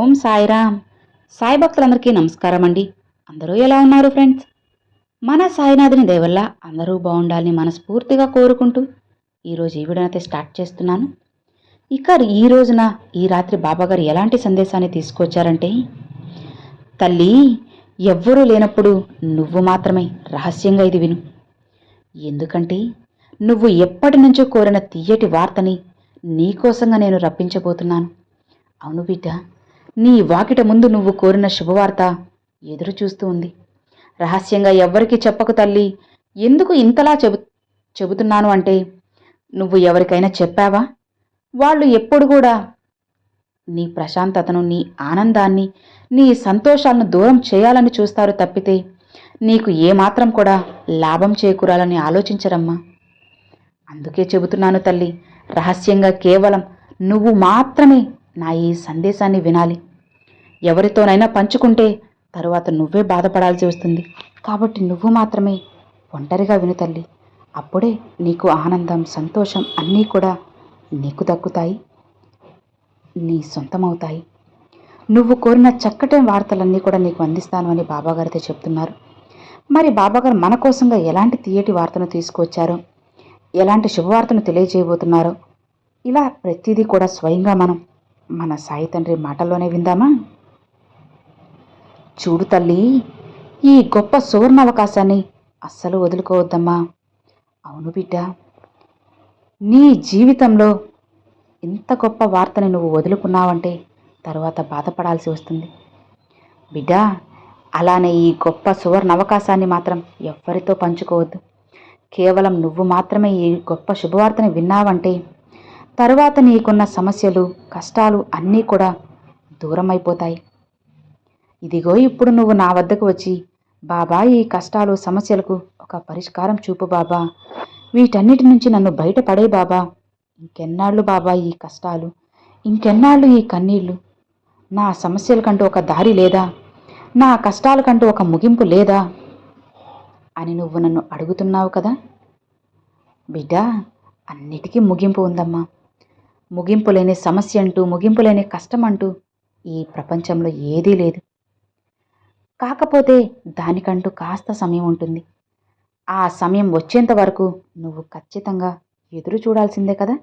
ఓం సాయిరామ్. సాయి భక్తులందరికీ నమస్కారం అండి అందరూ ఎలా ఉన్నారు ఫ్రెండ్స్? మన సాయినాథుని దేవల్ల అందరూ బాగుండాలని మనస్ఫూర్తిగా కోరుకుంటూ ఈరోజు ఈ వీడియోని స్టార్ట్ చేస్తున్నాను. ఇక ఈ రోజున ఈ రాత్రి బాబాగారు ఎలాంటి సందేశాన్ని తీసుకొచ్చారంటే తల్లి ఎవ్వరూ లేనప్పుడు నువ్వు మాత్రమే రహస్యంగా ఇది విను. ఎందుకంటే నువ్వు ఎప్పటి నుంచో కోరిన తీయటి వార్తని నీకోసంగా నేను రప్పించబోతున్నాను. అవును బిడ్డ నీ వాకిట ముందు నువ్వు కోరిన శుభవార్త ఎదురు చూస్తూ ఉంది. రహస్యంగా ఎవ్వరికీ చెప్పకు తల్లి. ఎందుకు ఇంతలా చెబు చెబుతున్నాను అంటే నువ్వు ఎవరికైనా చెప్పావా? వాళ్ళు ఎప్పుడు కూడా నీ ప్రశాంతతను నీ ఆనందాన్ని నీ సంతోషాలను దూరం చేయాలని చూస్తారు తప్పితే నీకు ఏమాత్రం కూడా లాభం చేకూరాలని ఆలోచించరమ్మా. అందుకే చెబుతున్నాను తల్లి రహస్యంగా కేవలం నువ్వు మాత్రమే నా ఈ సందేశాన్ని వినాలి. ఎవరితోనైనా పంచుకుంటే తరువాత నువ్వే బాధపడాల్సి వస్తుంది. కాబట్టి నువ్వు మాత్రమే ఒంటరిగా విను తల్లి. అప్పుడే నీకు ఆనందం సంతోషం అన్నీ కూడా నీకు దక్కుతాయి. నీ సొంతమవుతాయి. నువ్వు కోరిన చక్కటి వార్తలన్నీ కూడా నీకు అందిస్తాను అని బాబాగారితో చెప్తున్నారు. మరి బాబాగారు మన కోసంగా ఎలాంటి తీయటి వార్తను తీసుకొచ్చారో ఎలాంటి శుభవార్తను తెలియజేయబోతున్నారో? ఇలా ప్రతిదీ కూడా స్వయంగా మనం మన సాయి తండ్రి మాటల్లోనే విందామా? చూడు తల్లి ఈ గొప్ప సువర్ణ అవకాశాన్ని అస్సలు వదులుకోవద్దమ్మా. అవును బిడ్డ నీ జీవితంలో ఇంత గొప్ప వార్తని నువ్వు వదులుకున్నావంటే తర్వాత బాధపడాల్సి వస్తుంది. బిడ్డ అలానే ఈ గొప్ప సువర్ణ అవకాశాన్ని మాత్రం ఎవ్వరితో పంచుకోవద్దు. కేవలం నువ్వు మాత్రమే ఈ గొప్ప శుభవార్తని విన్నావంటే తరువాత నీకున్న సమస్యలు కష్టాలు అన్నీ కూడా దూరం అయిపోతాయి ఇదిగో ఇప్పుడు నువ్వు నా వద్దకు వచ్చి బాబా ఈ కష్టాలు సమస్యలకు ఒక పరిష్కారం చూపు బాబా. వీటన్నిటి నుంచి నన్ను బయటపడే బాబా. ఇంకెన్నాళ్ళు బాబా ఈ కష్టాలు? ఇంకెన్నాళ్ళు ఈ కన్నీళ్ళు? నా సమస్యలకంటూ ఒక దారి లేదా? నా కష్టాలకంటూ ఒక ముగింపు లేదా? అని నువ్వు నన్ను అడుగుతున్నావు కదా? బిడ్డ అన్నిటికీ ముగింపు ఉందమ్మా. ముగింపు లేని సమస్య అంటూ ముగింపు లేని కష్టం అంటూ ఈ ప్రపంచంలో ఏదీ లేదు. కాకపోతే దానికంటూ కాస్త సమయం ఉంటుంది. ఆ సమయం వచ్చేంత వరకు నువ్వు ఖచ్చితంగా ఎదురు చూడాల్సిందే కదా?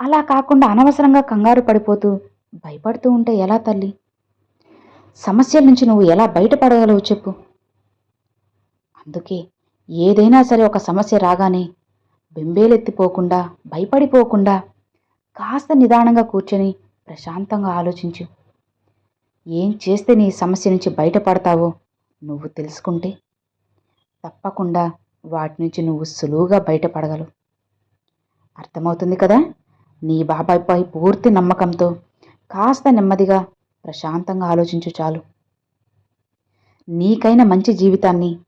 అలా కాకుండా అనవసరంగా కంగారు పడిపోతూ భయపడుతూ ఉంటే ఎలా తల్లి? సమస్యల నుంచి నువ్వు ఎలా బయటపడగలవు చెప్పు. అందుకే ఏదైనా సరే ఒక సమస్య రాగానే బెంబేలెత్తిపోకుండా భయపడిపోకుండా కాస్త నిదానంగా కూర్చొని ప్రశాంతంగా ఆలోచించు. ఏం చేస్తే నీ సమస్య నుంచి బయటపడతావో? నువ్వు తెలుసుకుంటే. తప్పకుండా వాటి నుంచి నువ్వు సులువుగా బయటపడగలవు. అర్థమవుతుంది కదా? నీ బాబాయ్పై పూర్తి నమ్మకంతో కాస్త నెమ్మదిగా ప్రశాంతంగా ఆలోచించు చాలు. నీకైన మంచి జీవితాన్ని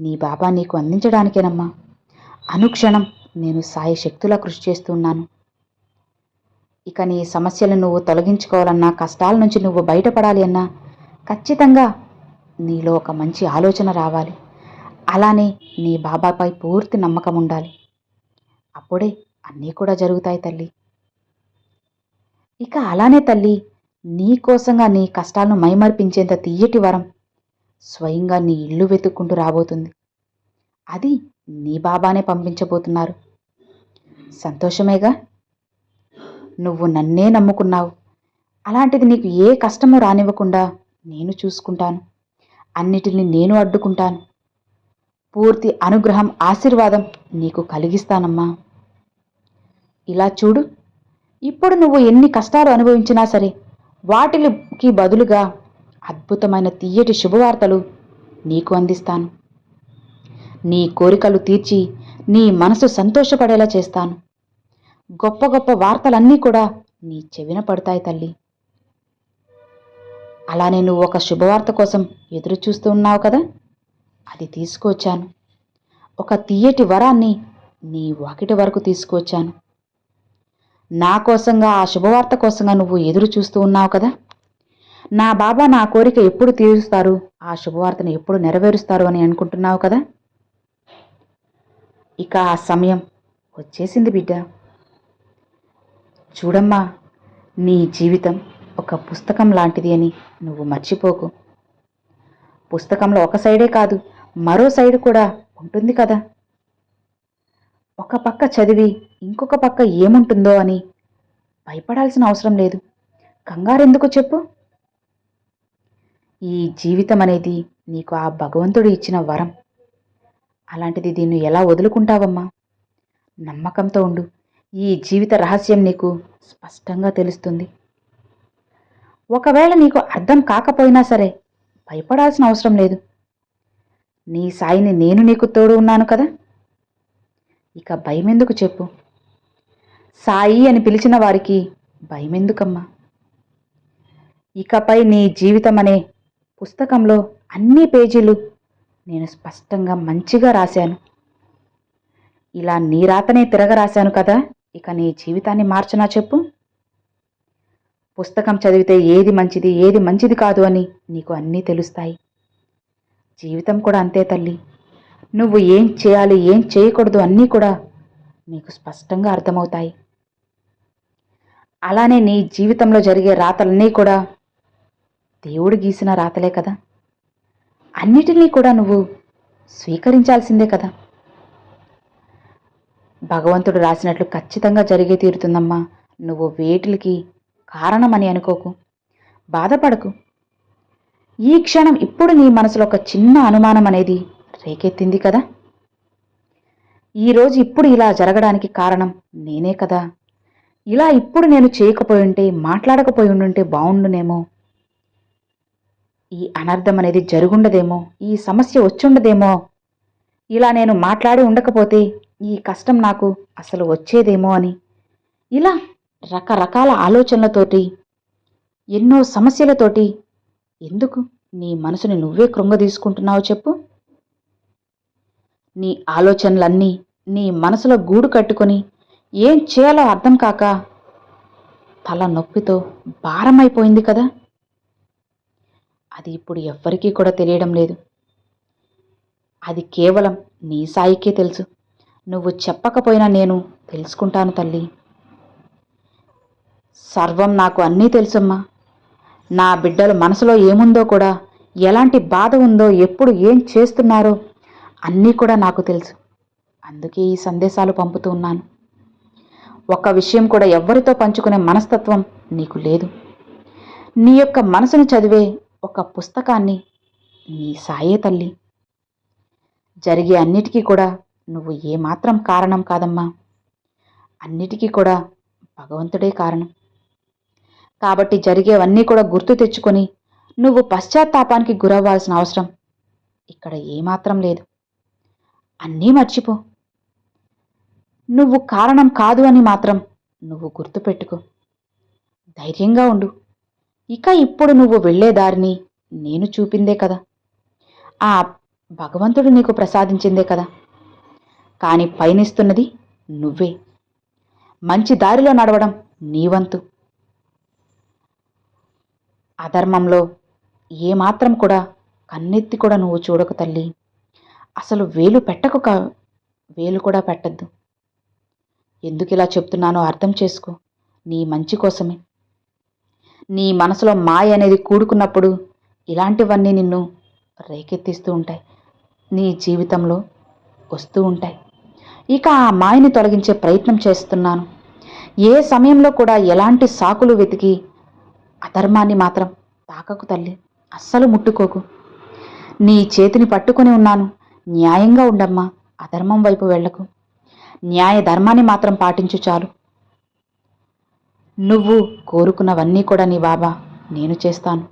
నీ బాబా నీకు అందించడానికేనమ్మా. అనుక్షణం నేను సాయి శక్తులా కృషి చేస్తున్నాను ఇక నీ సమస్యలు నువ్వు తొలగించుకోవాలన్నా కష్టాల నుంచి నువ్వు బయటపడాలి అన్నా ఖచ్చితంగా నీలో ఒక మంచి ఆలోచన రావాలి. అలానే నీ బాబాపై పూర్తి నమ్మకం ఉండాలి. అప్పుడే అన్నీ కూడా జరుగుతాయి తల్లి. ఇక అలానే తల్లి నీ కోసంగా నీ కష్టాలను మైమర్పించేంత తీయటి వరం స్వయంగా నీ ఇల్లు వెతుక్కుంటూ రాబోతుంది. అది నీ బాబానే పంపించబోతున్నారు. సంతోషమేగా? నువ్వు నన్నే నమ్ముకున్నావు. అలాంటిది నీకు ఏ కష్టము రానివ్వకుండా నేను చూసుకుంటాను. అన్నిటిని నేను అడ్డుకుంటాను. పూర్తి అనుగ్రహం ఆశీర్వాదం నీకు కలిగిస్తానమ్మా. ఇలా చూడు. ఇప్పుడు నువ్వు ఎన్ని కష్టాలు అనుభవించినా సరే వాటికి బదులుగా అద్భుతమైన తీయటి శుభవార్తలు నీకు అందిస్తాను. నీ కోరికలు తీర్చి నీ మనసు సంతోషపడేలా చేస్తాను. గొప్ప గొప్ప వార్తలన్నీ కూడా నీ చెవిన పడతాయి తల్లి. అలానే నువ్వు ఒక శుభవార్త కోసం ఎదురు చూస్తూ ఉన్నావు కదా? అది తీసుకువచ్చాను. ఒక తీయటి వరాన్ని నీ వాకిటి వరకు తీసుకువచ్చాను. నా కోసంగా ఆ శుభవార్త కోసంగా నువ్వు ఎదురు చూస్తూ ఉన్నావు కదా? నా బాబా నా కోరిక ఎప్పుడు తీరుస్తారు? ఆ శుభవార్తను ఎప్పుడు నెరవేరుస్తారు అని అనుకుంటున్నావు కదా? ఇక ఆ సమయం వచ్చేసింది బిడ్డ. చూడమ్మా నీ జీవితం ఒక పుస్తకం లాంటిది అని నువ్వు మర్చిపోకు. పుస్తకంలో ఒక సైడే కాదు మరో సైడు కూడా ఉంటుంది కదా. ఒక పక్క చదివి ఇంకొక పక్క ఏముంటుందో అని భయపడాల్సిన అవసరం లేదు. కంగారెందుకు చెప్పు? ఈ జీవితం అనేది నీకు ఆ భగవంతుడు ఇచ్చిన వరం. అలాంటిది దీన్ని ఎలా వదులుకుంటావమ్మా? నమ్మకంతో ఉండు. ఈ జీవిత రహస్యం నీకు స్పష్టంగా తెలుస్తుంది. ఒకవేళ నీకు అర్థం కాకపోయినా సరే భయపడాల్సిన అవసరం లేదు. నీ సాయిని నేను నీకు తోడు ఉన్నాను కదా? ఇక భయమెందుకు చెప్పు? సాయి అని పిలిచిన వారికి భయమెందుకమ్మా? ఇకపై నీ జీవితం అనే పుస్తకంలో అన్ని పేజీలు నేను స్పష్టంగా మంచిగా రాశాను. ఇలా నీ రాతనే తిరగరాశాను కదా? ఇక నీ జీవితాన్ని మార్చనా చెప్పు. పుస్తకం చదివితే ఏది మంచిది ఏది మంచిది కాదు అని నీకు అన్నీ తెలుస్తాయి. జీవితం కూడా అంతే తల్లి. నువ్వు ఏం చేయాలి ఏం చేయకూడదు అన్నీ కూడా నీకు స్పష్టంగా అర్థమవుతాయి. అలానే నీ జీవితంలో జరిగే రాతలన్నీ కూడా దేవుడు గీసిన రాతలే కదా. అన్నిటినీ కూడా నువ్వు స్వీకరించాల్సిందే కదా. భగవంతుడు రాసినట్లు ఖచ్చితంగా జరిగే తీరుతుందమ్మా. నువ్వు వేటికి కారణమని అనుకోకు. బాధపడకు. ఈ క్షణం ఇప్పుడు నీ మనసులో ఒక చిన్న అనుమానం అనేది రేకెత్తింది కదా. ఈరోజు ఇప్పుడు ఇలా జరగడానికి కారణం నేనే కదా. ఇలా ఇప్పుడు నేను చేయకపోయి ఉంటే మాట్లాడకపోయి ఉండుంటే బాగుండునేమో ఈ అనర్థం అనేది జరుగుండదేమో ఈ సమస్య వచ్చుండదేమో. ఇలా నేను మాట్లాడి ఉండకపోతే ఈ కష్టం నాకు అసలు వచ్చేదేమో అని. ఇలా రకరకాల ఆలోచనలతోటి ఎన్నో సమస్యలతోటి ఎందుకు నీ మనసుని నువ్వే కృంగదీసుకుంటున్నావు చెప్పు. నీ ఆలోచనలన్నీ నీ మనసులో గూడు కట్టుకొని ఏం చేయాలో అర్థం కాక తల నొప్పితో భారమైపోయింది కదా. అది ఇప్పుడు ఎవ్వరికీ కూడా తెలియడం లేదు. అది కేవలం నీ సాయికే తెలుసు. నువ్వు చెప్పకపోయినా నేను తెలుసుకుంటాను తల్లి. సర్వం నాకు అన్నీ తెలుసమ్మా. నా బిడ్డల మనసులో ఏముందో కూడా ఎలాంటి బాధ ఉందో ఎప్పుడు ఏం చేస్తున్నారో అన్నీ కూడా నాకు తెలుసు. అందుకే ఈ సందేశాలు పంపుతూ ఉన్నాను. ఒక్క విషయం కూడా ఎవ్వరితో పంచుకునే మనస్తత్వం నీకు లేదు. నీ యొక్క మనసును చదివే ఒక పుస్తకాన్ని నీ సాయే తల్లి. జరిగే అన్నిటికీ కూడా నువ్వు ఏమాత్రం కారణం కాదమ్మా. అన్నిటికీ కూడా భగవంతుడే కారణం. కాబట్టి జరిగేవన్నీ కూడా గుర్తు తెచ్చుకొని నువ్వు పశ్చాత్తాపానికి గురవ్వాల్సిన అవసరం ఇక్కడ ఏమాత్రం లేదు. అన్నీ మర్చిపో. నువ్వు కారణం కాదు అని మాత్రం నువ్వు గుర్తుపెట్టుకో ధైర్యంగా ఉండు. ఇక ఇప్పుడు నువ్వు వెళ్ళే దారిని నేను చూపిందే కదా. ఆ భగవంతుడు నీకు ప్రసాదించిందే కదా. కానీ పయనిస్తున్నది నువ్వే. మంచి దారిలో నడవడం నీ వంతు. అధర్మంలో ఏమాత్రం కూడా కన్నెత్తి కూడా నువ్వు చూడకు తల్లి. అసలు వేలు పెట్టకు కా వేలు కూడా పెట్టద్దు. ఎందుకు ఇలా చెప్తున్నానో అర్థం చేసుకో. నీ మంచి కోసమే. నీ మనసులో మాయ అనేది కూడుకున్నప్పుడు ఇలాంటివన్నీ నిన్ను రేకెత్తిస్తూ ఉంటాయి. నీ జీవితంలో వస్తూ ఉంటాయి. ఇక ఆ మాయని తొలగించే ప్రయత్నం చేస్తున్నాను. ఏ సమయంలో కూడా ఎలాంటి సాకులు వెతికి అధర్మాన్ని మాత్రం తాకకు తల్లి. అస్సలు ముట్టుకోకు. నీ చేతిని పట్టుకొని ఉన్నాను. న్యాయంగా ఉండమ్మా. అధర్మం వైపు వెళ్ళకు. న్యాయ ధర్మాన్ని మాత్రం పాటించు చాలు. నువ్వు కోరుకున్నవన్నీ కూడా నీ బాబా నేను చేస్తాను.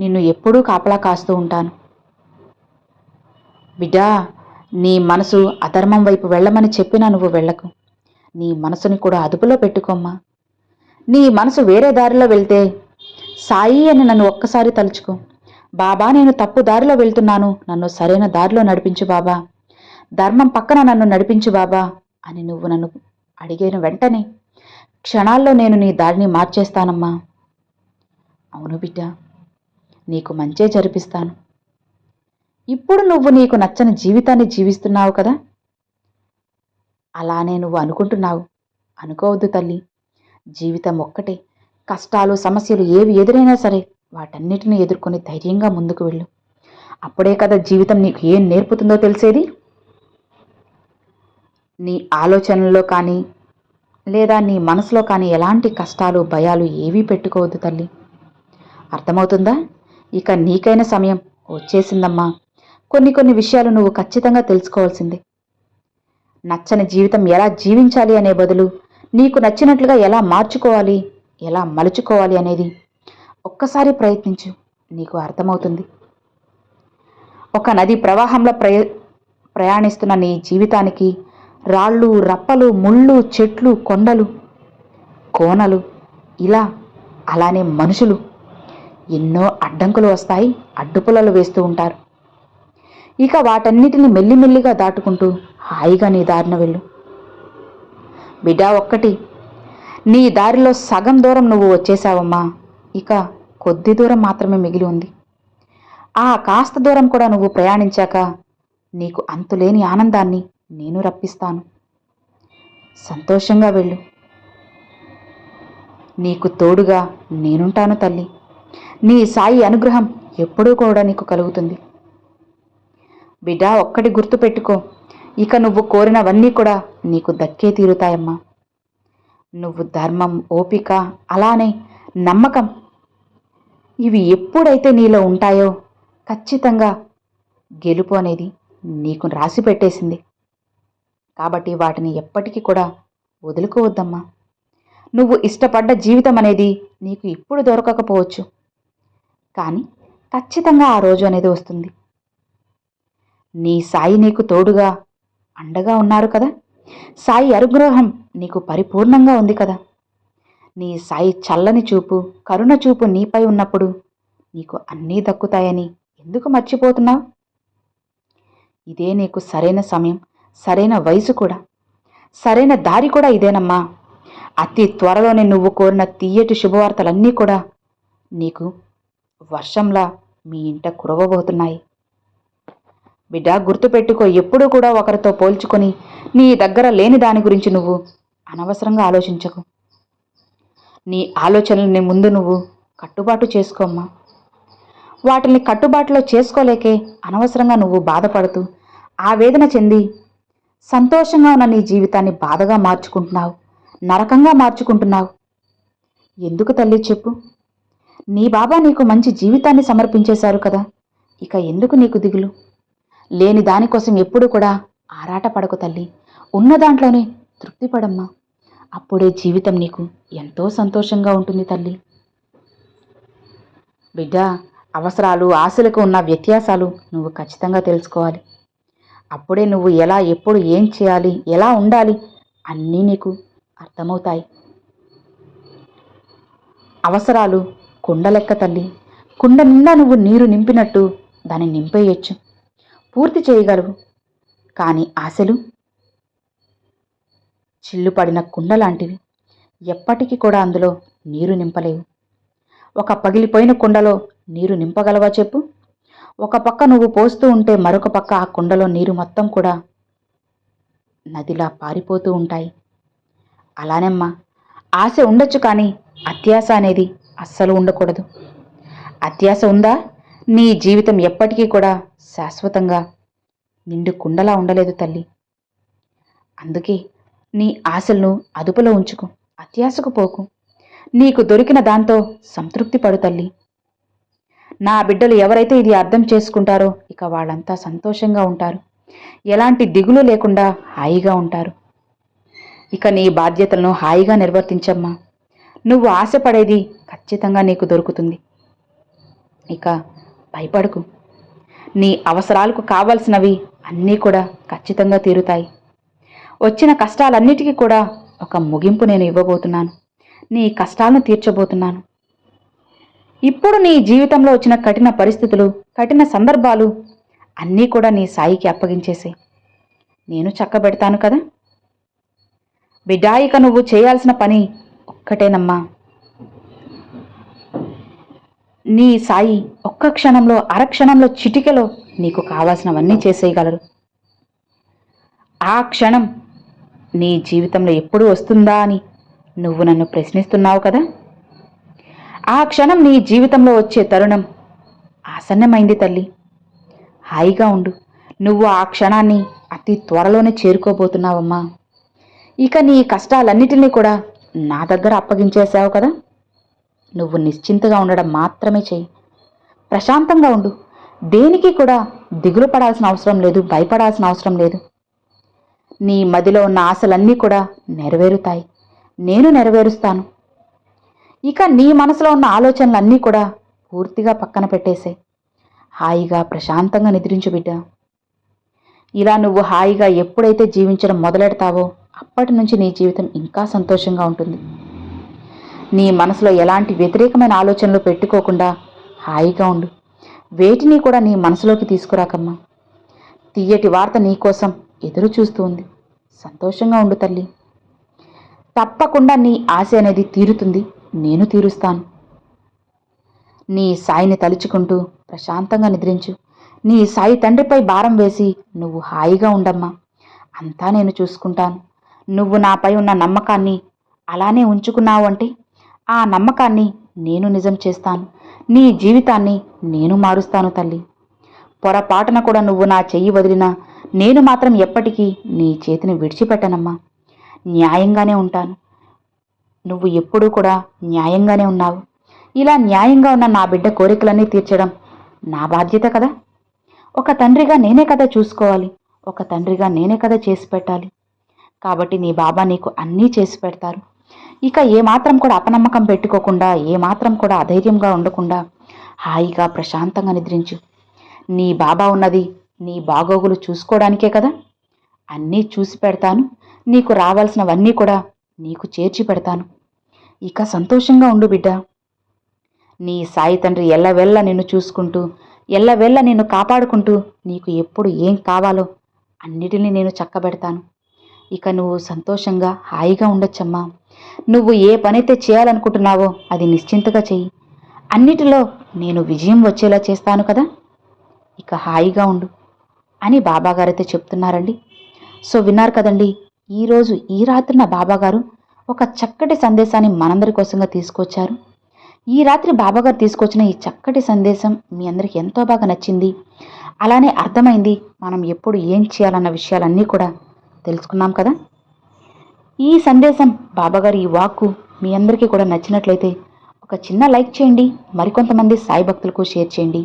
నిన్ను ఎప్పుడూ కాపలా కాస్తూ ఉంటాను. బిడ్డా నీ మనసు అధర్మం వైపు వెళ్ళమని చెప్పినా నువ్వు వెళ్ళకు. నీ మనసుని కూడా అదుపులో పెట్టుకోమ్మా. నీ మనసు వేరే దారిలో వెళ్తే సాయి అని నన్ను ఒక్కసారి తలుచుకో. బాబా నేను తప్పు దారిలో వెళ్తున్నాను. నన్ను సరైన దారిలో నడిపించు బాబా. ధర్మం పక్కన నన్ను నడిపించు బాబా అని నువ్వు నన్ను అడిగిన వెంటనే క్షణాల్లో నేను నీ దారిని మార్చేస్తానమ్మా. అవును బిడ్డ నీకు మంచే జరిపిస్తాను. ఇప్పుడు నువ్వు నీకు నచ్చని జీవితాన్ని జీవిస్తున్నావు కదా? అలానే నువ్వు అనుకుంటున్నావు. అనుకోవద్దు తల్లి. జీవితం ఒక్కటే. కష్టాలు సమస్యలు ఏవి ఎదురైనా సరే వాటన్నిటిని ఎదుర్కొని ధైర్యంగా ముందుకు వెళ్ళు. అప్పుడే కదా జీవితం నీకు ఏం నేర్పుతుందో తెలిసేది? నీ ఆలోచనల్లో కానీ లేదా నీ మనసులో కానీ ఎలాంటి కష్టాలు భయాలు ఏవీ పెట్టుకోవద్దు తల్లి. అర్థమవుతుందా? ఇక నీకైన సమయం వచ్చేసిందమ్మా. కొన్ని కొన్ని విషయాలు నువ్వు ఖచ్చితంగా తెలుసుకోవాల్సిందే. నచ్చని జీవితం ఎలా జీవించాలి అనే బదులు నీకు నచ్చినట్లుగా ఎలా మార్చుకోవాలి ఎలా మలుచుకోవాలి అనేది ఒక్కసారి ప్రయత్నించు నీకు అర్థమవుతుంది. ఒక నది ప్రవాహంలో ప్రయ ప్రయాణిస్తున్న నీ జీవితానికి రాళ్ళు రప్పలు ముళ్ళు చెట్లు కొండలు కోనలు ఇలా అలానే మనుషులు ఎన్నో అడ్డంకులు వస్తాయి అడ్డుపులలు వేస్తూ ఉంటారు. ఇక వాటన్నిటిని మెల్లిమెల్లిగా దాటుకుంటూ హాయిగా నీ దారిన వెళ్ళు. బిడ్డా ఒక్కటి నీ దారిలో సగం దూరం నువ్వు వచ్చేసావమ్మా ఇక కొద్ది దూరం మాత్రమే మిగిలి ఉంది. ఆ కాస్త దూరం కూడా నువ్వు ప్రయాణించాక నీకు అంతులేని ఆనందాన్ని నేను రప్పిస్తాను. సంతోషంగా వెళ్ళు. నీకు తోడుగా నేనుంటాను తల్లి. నీ సాయి అనుగ్రహం ఎప్పుడూ కూడా నీకు కలుగుతుంది. బిడ్డా ఒక్కటి గుర్తుపెట్టుకో. ఇక నువ్వు కోరినవన్నీ కూడా నీకు దక్కే తీరుతాయమ్మా. నువ్వు ధర్మం ఓపిక అలానే నమ్మకం ఇవి ఎప్పుడైతే నీలో ఉంటాయో ఖచ్చితంగా గెలుపు అనేది నీకు రాసి పెట్టేసింది. కాబట్టి వాటిని ఎప్పటికీ కూడా వదులుకోవద్దమ్మా. నువ్వు ఇష్టపడ్డ జీవితం అనేది నీకు ఇప్పుడు దొరకకపోవచ్చు. కానీ ఖచ్చితంగా ఆ రోజు అనేది వస్తుంది. నీ సాయి నీకు తోడుగా అండగా ఉన్నారు కదా. సాయి అనుగ్రహం నీకు పరిపూర్ణంగా ఉంది కదా. నీ సాయి చల్లని చూపు కరుణ చూపు నీపై ఉన్నప్పుడు నీకు అన్నీ దక్కుతాయని ఎందుకు మర్చిపోతున్నావు? ఇదే నీకు సరైన సమయం సరైన వయసు కూడా. సరైన దారి కూడా ఇదేనమ్మా. అతి త్వరలోనే నువ్వు కోరిన తీయటి శుభవార్తలన్నీ కూడా నీకు వర్షంలా మీ ఇంట కురవబోతున్నాయి. బిడ్డ గుర్తుపెట్టుకో ఎప్పుడూ కూడా ఒకరితో పోల్చుకొని నీ దగ్గర లేని దాని గురించి నువ్వు అనవసరంగా ఆలోచించకు. నీ ఆలోచనల్ని ముందు నువ్వు కట్టుబాటు చేసుకోమ్మా వాటిని కట్టుబాటులో చేసుకోలేకే అనవసరంగా నువ్వు బాధపడుతూ ఆవేదన చెంది సంతోషంగా ఉన్న నీ జీవితాన్ని బాధగా మార్చుకుంటున్నావు నరకంగా మార్చుకుంటున్నావు. ఎందుకు తల్లి చెప్పు? నీ బాబా నీకు మంచి జీవితాన్ని సమర్పించేశారు కదా ఇక ఎందుకు నీకు దిగులు? లేని దానికోసం ఎప్పుడూ కూడా ఆరాట పడకు తల్లి. ఉన్న దాంట్లోనే తృప్తిపడమ్మా అప్పుడే జీవితం నీకు ఎంతో సంతోషంగా ఉంటుంది తల్లి. బిడ్డ అవసరాలు ఆశలకు ఉన్న వ్యత్యాసాలు నువ్వు ఖచ్చితంగా తెలుసుకోవాలి. అప్పుడే నువ్వు ఎలా ఎప్పుడు ఏం చేయాలి ఎలా ఉండాలి అన్నీ నీకు అర్థమవుతాయి. అవసరాలు కుండ లెక్క తల్లి. కుండ నిండా నువ్వు నీరు నింపినట్టు దాన్ని నింపేయచ్చు. పూర్తి చేయగలవు. కానీ ఆశలు? చిల్లుపడిన కుండ లాంటివి ఎప్పటికీ కూడా అందులో నీరు నింపలేవు. ఒక పగిలిపోయిన కుండలో నీరు నింపగలవా చెప్పు? ఒక పక్క నువ్వు పోస్తూ ఉంటే మరొక పక్క ఆ కుండలో నీరు మొత్తం కూడా నదిలా పారిపోతూ ఉంటాయి. అలానేమ్మా. ఆశ ఉండొచ్చు కానీ అత్యాశ అనేది అస్సలు ఉండకూడదు. అత్యాశ ఉందా? నీ జీవితం ఎప్పటికీ కూడా శాశ్వతంగా నిండు కుండలా ఉండలేదు తల్లి. అందుకే నీ ఆశలను అదుపులో ఉంచుకో అత్యాశకు పోకు. నీకు దొరికిన దాంతో సంతృప్తి పడు తల్లి. నా బిడ్డలు ఎవరైతే ఇది అర్థం చేసుకుంటారో ఇక వాళ్ళంతా సంతోషంగా ఉంటారు. ఎలాంటి దిగులు లేకుండా హాయిగా ఉంటారు. ఇక నీ బాధ్యతలను హాయిగా నిర్వర్తించమ్మా. నువ్వు ఆశపడేది ఖచ్చితంగా నీకు దొరుకుతుంది. ఇక భయపడకు. నీ అవసరాలకు కావలసినవి అన్నీ కూడా ఖచ్చితంగా తీరుతాయి. వచ్చిన కష్టాలన్నిటికీ కూడా ఒక ముగింపు నేను ఇవ్వబోతున్నాను. నీ కష్టాలను తీర్చబోతున్నాను. ఇప్పుడు నీ జీవితంలో వచ్చిన కఠిన పరిస్థితులు కఠిన సందర్భాలు అన్నీ కూడా నీ సాయికి అప్పగించేసే నేను చక్కబెడతాను కదా? బిడ్డాయిక నువ్వు చేయాల్సిన పని ఒక్కటేనమ్మా. నీ సాయి ఒక్క క్షణంలో అరక్షణంలో చిటికెలో నీకు కావాల్సినవన్నీ చేసేయగలరు. ఆ క్షణం నీ జీవితంలో ఎప్పుడు వస్తుందా అని నువ్వు నన్ను ప్రశ్నిస్తున్నావు కదా? ఆ క్షణం నీ జీవితంలో వచ్చే తరుణం ఆసన్నమైంది తల్లి. హాయిగా ఉండు. నువ్వు ఆ క్షణాన్ని అతి త్వరలోనే చేరుకోబోతున్నావమ్మా. ఇక నీ కష్టాలన్నిటినీ కూడా నా దగ్గర అప్పగించేశావు కదా? నువ్వు నిశ్చింతగా ఉండడం మాత్రమే చెయ్యి ప్రశాంతంగా ఉండు. దేనికి కూడా దిగులు పడాల్సిన అవసరం లేదు భయపడాల్సిన అవసరం లేదు. నీ మదిలో ఉన్న ఆశలన్నీ కూడా నెరవేరుతాయి. నేను నెరవేరుస్తాను. ఇక నీ మనసులో ఉన్న ఆలోచనలన్నీ కూడా పూర్తిగా పక్కన పెట్టేసే హాయిగా ప్రశాంతంగా నిద్రించు బిడ్డ. ఇలా నువ్వు హాయిగా ఎప్పుడైతే జీవించడం మొదలెడతావో అప్పటి నుంచి నీ జీవితం ఇంకా సంతోషంగా ఉంటుంది. నీ మనసులో ఎలాంటి వ్యతిరేకమైన ఆలోచనలు పెట్టుకోకుండా హాయిగా ఉండు. వేటిని కూడా నీ మనసులోకి తీసుకురాకమ్మా. తీయటి వార్త నీకోసం ఎదురు చూస్తూ ఉంది. సంతోషంగా ఉండు తల్లి. తప్పకుండా నీ ఆశ అనేది తీరుతుంది. నేను తీరుస్తాను. నీ సాయిని తలుచుకుంటూ ప్రశాంతంగా నిద్రించు. నీ సాయి తండ్రిపై భారం వేసి నువ్వు హాయిగా ఉండమ్మా. అంతా నేను చూసుకుంటాను. నువ్వు నాపై ఉన్న నమ్మకాన్ని అలానే ఉంచుకున్నావు అంటే ఆ నమ్మకాన్ని నేను నిజం చేస్తాను. నీ జీవితాన్ని నేను మారుస్తాను తల్లి. పొరపాటున కూడా నువ్వు నా చెయ్యి వదిలినా నేను మాత్రం ఎప్పటికీ నీ చేతిని విడిచిపెట్టనమ్మా. న్యాయంగానే ఉంటాను. నువ్వు ఎప్పుడూ కూడా న్యాయంగానే ఉన్నావు. ఇలా న్యాయంగా ఉన్న నా బిడ్డ కోరికలన్నీ తీర్చడం నా బాధ్యత కదా? ఒక తండ్రిగా నేనే కదా చూసుకోవాలి. ఒక తండ్రిగా నేనే కదా చేసి పెట్టాలి. కాబట్టి నీ బాబా నీకు అన్నీ చేసి పెడతారు. ఇక ఏమాత్రం కూడా అపనమ్మకం పెట్టుకోకుండా ఏమాత్రం కూడా అధైర్యంగా ఉండకుండా హాయిగా ప్రశాంతంగా నిద్రించు. నీ బాబా ఉన్నది నీ బాగోగులు చూసుకోవడానికే కదా. అన్నీ చూసి పెడతాను. నీకు రావాల్సినవన్నీ కూడా నీకు చేర్చి పెడతాను. ఇక సంతోషంగా ఉండు బిడ్డ. నీ సాయి తండ్రి ఎల్లవెల్ల నిన్ను చూసుకుంటూ ఎల్లవెల్ల నిన్ను కాపాడుకుంటూ నీకు ఎప్పుడు ఏం కావాలో అన్నిటినీ నేను చక్కబెడతాను. ఇక నువ్వు సంతోషంగా హాయిగా ఉండొచ్చమ్మా. నువ్వు ఏ పనైతే చేయాలనుకుంటున్నావో అది నిశ్చింతగా చెయ్యి. అన్నిటిలో నేను విజయం వచ్చేలా చేస్తాను కదా? ఇక హాయిగా ఉండు అని బాబాగారైతే చెప్తున్నారండి. సో విన్నారు కదండి ఈరోజు ఈ రాత్రిన బాబాగారు ఒక చక్కటి సందేశాన్ని మనందరి కోసంగా తీసుకొచ్చారు. ఈ రాత్రి బాబాగారు తీసుకొచ్చిన ఈ చక్కటి సందేశం మీ అందరికి ఎంతో బాగా నచ్చింది. అలానే అర్థమైంది మనం ఎప్పుడు ఏం చేయాలన్న విషయాలన్నీ కూడా తెలుసుకున్నాం కదా? ఈ సందేశం బాబాగారి ఈ వాక్కు మీ అందరికీ కూడా నచ్చినట్లయితే ఒక చిన్న లైక్ చేయండి మరికొంతమంది సాయి భక్తులకు షేర్ చేయండి.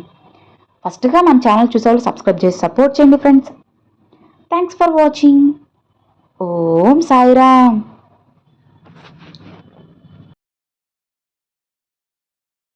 ఫస్ట్గా మన ఛానల్ చూసేవాళ్ళు సబ్స్క్రైబ్ చేసి సపోర్ట్ చేయండి friends. Thanks for watching Om Sairam.